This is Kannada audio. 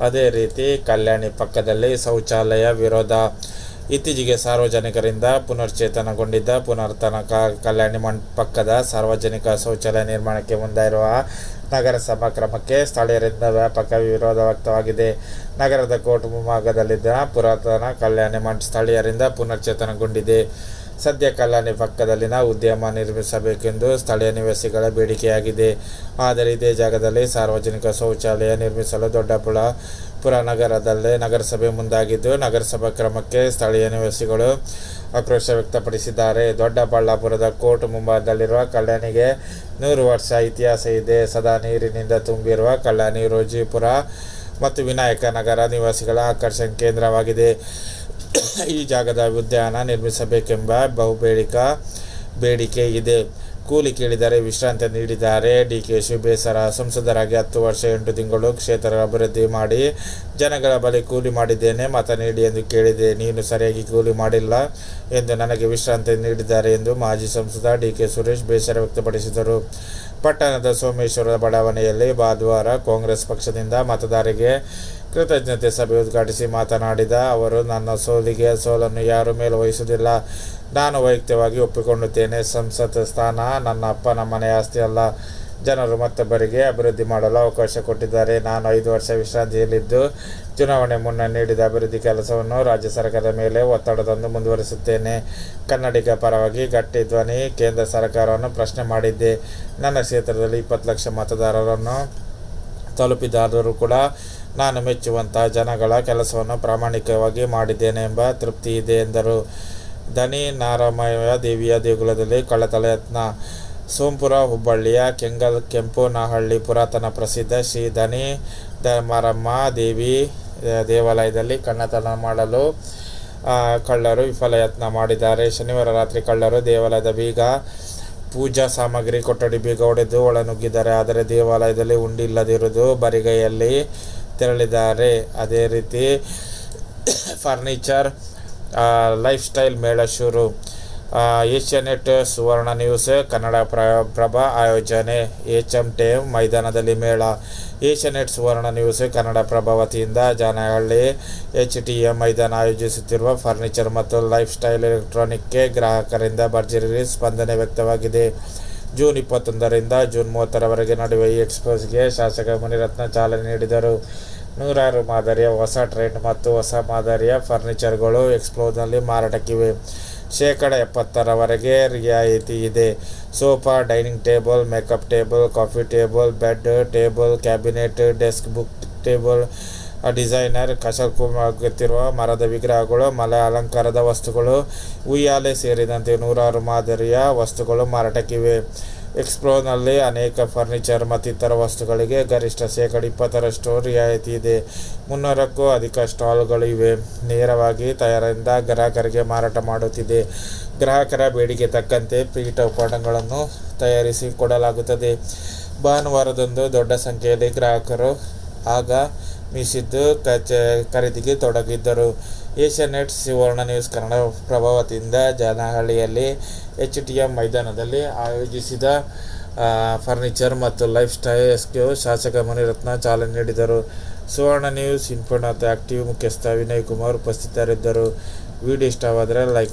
ಅದೇ ರೀತಿ ಕಲ್ಯಾಣಿ ಪಕ್ಕದಲ್ಲಿ ಶೌಚಾಲಯ ವಿರೋಧ. ಇತ್ತೀಚೆಗೆ ಸಾರ್ವಜನಿಕರಿಂದ ಪುನರ್ಚೇತನಗೊಂಡಿದ್ದ ಪುನರ್ತನ ಕ- ಕಲ್ಯಾಣಿ ಮಂಡ್ ಪಕ್ಕದ ಸಾರ್ವಜನಿಕ ಶೌಚಾಲಯ ನಿರ್ಮಾಣಕ್ಕೆ ಮುಂದಾಗಿರುವ ನಗರಸಭಾ ಕ್ರಮಕ್ಕೆ ಸ್ಥಳೀಯರಿಂದ ವ್ಯಾಪಕ ವಿರೋಧ ವ್ಯಕ್ತವಾಗಿದೆ. ನಗರದ ಕೋರ್ಟ್ ಮುಂಭಾಗದಲ್ಲಿದ್ದ ಪುರಾತನ ಕಲ್ಯಾಣಿ ಮಂಡ್ ಸ್ಥಳೀಯರಿಂದ ಪುನಶ್ಚೇತನಗೊಂಡಿದೆ ಸದ್ಯ ಕಲ್ಯಾಣಿ ಪಕ್ಕದಲ್ಲಿನ ಉದ್ಯಮ ನಿರ್ಮಿಸಬೇಕೆಂದು ಸ್ಥಳೀಯ ನಿವಾಸಿಗಳ ಬೇಡಿಕೆಯಾಗಿದೆ. ಆದರೆ ಇದೇ ಜಾಗದಲ್ಲಿ ಸಾರ್ವಜನಿಕ ಶೌಚಾಲಯ ನಿರ್ಮಿಸಲು ದೊಡ್ಡಪುಳ ಪುರ ನಗರದಲ್ಲೇ ನಗರಸಭೆ ಮುಂದಾಗಿದ್ದು, ನಗರಸಭಾ ಕ್ರಮಕ್ಕೆ ಸ್ಥಳೀಯ ನಿವಾಸಿಗಳು ಆಕ್ರೋಶ ವ್ಯಕ್ತಪಡಿಸಿದ್ದಾರೆ. ದೊಡ್ಡಬಳ್ಳಾಪುರದ ಕೋರ್ಟ್ ಮುಂಭಾಗದಲ್ಲಿರುವ ಕಲ್ಯಾಣಿಗೆ ನೂರು ವರ್ಷ ಇತಿಹಾಸ ಇದೆ. ಸದಾ ನೀರಿನಿಂದ ತುಂಬಿರುವ ಕಲ್ಯಾಣಿ ರೋಜಿಪುರ ಮತ್ತು ವಿನಾಯಕ ನಗರ ನಿವಾಸಿಗಳ ಆಕರ್ಷಣೆ ಕೇಂದ್ರವಾಗಿದೆ. ಈ ಜಾಗದ ಉದ್ಯಾನ ನಿರ್ಮಿಸಬೇಕೆಂಬ ಬಹುಬೇಡಿಕ, ಬೇಡಿಕೆ ಇದೆ. ಕೂಲಿ ಕೇಳಿದರೆ ವಿಶ್ರಾಂತಿ ನೀಡಿದ್ದಾರೆ. ಡಿ ಕೆ ಶಿ ಬೇಸರ ಸಂಸದರಾಗಿ ಹತ್ತು ವರ್ಷ, ಎಂಟು ತಿಂಗಳು ಕ್ಷೇತ್ರ ಅಭಿವೃದ್ಧಿ ಮಾಡಿ ಜನಗಳ ಬಳಿ ಕೂಲಿ ಮಾಡಿದ್ದೇನೆ ಮತ ನೀಡಿ ಎಂದು ಕೇಳಿದೆ. ನೀನು ಸರಿಯಾಗಿ ಕೂಲಿ ಮಾಡಿಲ್ಲ ಎಂದು ನನಗೆ ವಿಶ್ರಾಂತಿ ನೀಡಿದ್ದಾರೆ ಎಂದು ಮಾಜಿ ಸಂಸದ ಡಿ ಕೆ ಸುರೇಶ್ ಬೇಸರ ವ್ಯಕ್ತಪಡಿಸಿದರು. ಪಟ್ಟಣದ ಸೋಮೇಶ್ವರ ಬಡಾವಣೆಯಲ್ಲಿ ಭಾನುವಾರ ಕಾಂಗ್ರೆಸ್ ಪಕ್ಷದಿಂದ ಮತದಾರರಿಗೆ ಕೃತಜ್ಞತೆ ಸಭೆ ಉದ್ಘಾಟಿಸಿ ಮಾತನಾಡಿದ ಅವರು, ನನ್ನ ಸೋಲಿಗೆ ಸೋಲನ್ನು ಯಾರೂ ಮೇಲೆ ವಹಿಸುವುದಿಲ್ಲ. ನಾನು ವೈಯಕ್ತಿಕವಾಗಿ ಒಪ್ಪಿಕೊಳ್ಳುತ್ತೇನೆ. ಸಂಸತ್ ಸ್ಥಾನ ನನ್ನ ಅಪ್ಪನ ಮನೆ ಆಸ್ತಿ ಅಲ್ಲ. ಜನರು ಮತ್ತೊಬ್ಬರಿಗೆ ಅಭಿವೃದ್ಧಿ ಮಾಡಲು ಅವಕಾಶ ಕೊಟ್ಟಿದ್ದಾರೆ. ನಾನು ಐದು ವರ್ಷ ವಿಶ್ರಾಂತಿಯಲ್ಲಿದ್ದು, ಚುನಾವಣೆ ಮುನ್ನ ನೀಡಿದ ಅಭಿವೃದ್ಧಿ ಕೆಲಸವನ್ನು ರಾಜ್ಯ ಸರ್ಕಾರದ ಮೇಲೆ ಒತ್ತಡದಂದು ಮುಂದುವರಿಸುತ್ತೇನೆ. ಕನ್ನಡಿಗ ಪರವಾಗಿ ಗಟ್ಟಿ ಧ್ವನಿ ಕೇಂದ್ರ ಸರ್ಕಾರವನ್ನು ಪ್ರಶ್ನೆ ಮಾಡಿದ್ದೆ. ನನ್ನ ಕ್ಷೇತ್ರದಲ್ಲಿ ಇಪ್ಪತ್ತು ಲಕ್ಷ ಮತದಾರರನ್ನು ತಲುಪಿದಾದರೂ ಕೂಡ ನಾನು ಮೆಚ್ಚುವಂತಹ ಜನಗಳ ಕೆಲಸವನ್ನು ಪ್ರಾಮಾಣಿಕವಾಗಿ ಮಾಡಿದ್ದೇನೆ ಎಂಬ ತೃಪ್ತಿ ಇದೆ ಎಂದರು. ದನಿ ನಾರಾಯಣ ದೇವಿಯ ದೇಗುಲದಲ್ಲಿ ಕಳ್ಳತಲ ಯತ್ನ. ಸೋಂಪುರ ಹುಬ್ಬಳ್ಳಿಯ ಕೆಂಗಲ್ ಕೆಂಪುನಹಳ್ಳಿ ಪುರಾತನ ಪ್ರಸಿದ್ಧ ಶ್ರೀ ದ ಮಾರಮ್ಮ ದೇವಿ ದೇವಾಲಯದಲ್ಲಿ ಕಳ್ಳತನ ಮಾಡಲು ಕಳ್ಳರು ವಿಫಲ ಯತ್ನ ಮಾಡಿದ್ದಾರೆ. ಶನಿವಾರ ರಾತ್ರಿ ಕಳ್ಳರು ದೇವಾಲಯದ ಬೀಗ, ಪೂಜಾ ಸಾಮಗ್ರಿ ಕೊಠಡಿ ಬೀಗ ಒಡೆದು ಒಳನುಗ್ಗಿದ್ದಾರೆ. ಆದರೆ ದೇವಾಲಯದಲ್ಲಿ ಉಂಡಿಲ್ಲದಿರುವುದು ಬರಿಗೈಯಲ್ಲಿ. ತೆರಳಿದ್ದಾರೆ. ಅದೇ ರೀತಿ ಫರ್ನಿಚರ್ ಲೈಫ್ ಸ್ಟೈಲ್ ಮೇಳ ಶುರು. Asia Asianet Suvarna news, Kannada ಪ್ರ, ಪ್ರಭ ಆಯೋಜನೆ ಎಚ್ ಎಂ ಟೇಮ್ ಮೈದಾನದಲ್ಲಿ ಮೇಳ. ಏಷ್ಯಾನೆಟ್ ಸುವರ್ಣ ನ್ಯೂಸ್, ಕನ್ನಡ ಪ್ರಭ ವತಿಯಿಂದ ಜಾನಹಳ್ಳಿ ಎಚ್ ಟಿ ಎಂ ಮೈದಾನ ಆಯೋಜಿಸುತ್ತಿರುವ ಫರ್ನಿಚರ್ ಮತ್ತು ಲೈಫ್ ಸ್ಟೈಲ್ ಎಲೆಕ್ಟ್ರಾನಿಕ್ಗೆ ಗ್ರಾಹಕರಿಂದ ಭರ್ಜರಿ ಸ್ಪಂದನೆ ವ್ಯಕ್ತವಾಗಿದೆ. ಜೂನ್ ಇಪ್ಪತ್ತೊಂದರಿಂದ ಜೂನ್ ಮೂವತ್ತರವರೆಗೆ ನಡುವೆ ಈ ಎಕ್ಸ್ಪ್ರೆಸ್ಗೆ ಶಾಸಕ ಮುನಿರತ್ನ ಚಾಲನೆ ನೀಡಿದರು. ನೂರಾರು ಮಾದರಿಯ ಹೊಸ ಟ್ರೆಂಡ್ ಮತ್ತು ಹೊಸ ಮಾದರಿಯ ಫರ್ನಿಚರ್ಗಳು ಎಕ್ಸ್ಪ್ಲೋನಲ್ಲಿ ಮಾರಾಟಕ್ಕಿವೆ. ಶೇಕಡ ಎಪ್ಪತ್ತರವರೆಗೆ ರಿಯಾಯಿತಿ ಇದೆ. Sofa, dining table, makeup table, coffee table, bed table, cabinet, desk book table designer ಕಸಕುಮಗುತ್ತಿರುವ ಮರದ ವಿಗ್ರಹಗಳು, ಮಲೆ ಅಲಂಕಾರದ ವಸ್ತುಗಳು, ಉಯ್ಯಾಲೆ ಸೇರಿದಂತೆ ನೂರಾರು ಮಾದರಿಯ ವಸ್ತುಗಳು ಮಾರಾಟಕ್ಕಿವೆ. ಎಕ್ಸ್ಪ್ರೋನಲ್ಲಿ ಅನೇಕ ಫರ್ನಿಚರ್ ಮತ್ತಿತರ ವಸ್ತುಗಳಿಗೆ ಗರಿಷ್ಠ ಶೇಕಡ ಇಪ್ಪತ್ತರಷ್ಟು ರಿಯಾಯಿತಿ ಇದೆ. ಮುನ್ನೂರಕ್ಕೂ ಅಧಿಕ ಸ್ಟಾಲ್ಗಳು ಇವೆ. ನೇರವಾಗಿ ತಯಾರಿಂದ ಗ್ರಾಹಕರಿಗೆ ಮಾರಾಟ ಮಾಡುತ್ತಿದೆ. ಗ್ರಾಹಕರ ಬೇಡಿಕೆ ತಕ್ಕಂತೆ ಪೀಠ ಉಪಕರಣಗಳನ್ನು ತಯಾರಿಸಿ ಕೊಡಲಾಗುತ್ತದೆ. ಭಾನುವಾರದಂದು ದೊಡ್ಡ ಸಂಖ್ಯೆಯಲ್ಲಿ ಗ್ರಾಹಕರು ಆಗಮಿಸಿದ್ದು ಕಚ ಖರೀದಿಗೆ ತೊಡಗಿದ್ದರು. ಏಷ್ಯಾನೆಟ್ ಸುವರ್ಣ ನ್ಯೂಸ್ ಕನ್ನಡ ಪ್ರಭಾವದಿಂದ ಜನಹಳ್ಳಿಯಲ್ಲಿ ಎಚ್ ಟಿ ಎಂ ಮೈದಾನದಲ್ಲಿ ಆಯೋಜಿಸಿದ ಫರ್ನಿಚರ್ ಮತ್ತು ಲೈಫ್ ಸ್ಟೈಲ್ಸ್ಗೆ ಶಾಸಕ ಮುನಿರತ್ನ ಚಾಲನೆ ನೀಡಿದರು. ಸುವರ್ಣ ನ್ಯೂಸ್ ಇನ್ಫೋನಾಥ್ ಆಕ್ಟಿವ್ ಮುಖ್ಯಸ್ಥ ವಿನಯ್ ಕುಮಾರ್ ಉಪಸ್ಥಿತರಿದ್ದರು. ವಿಡಿಯೋ ಇಷ್ಟವಾದರೆ ಲೈಕ್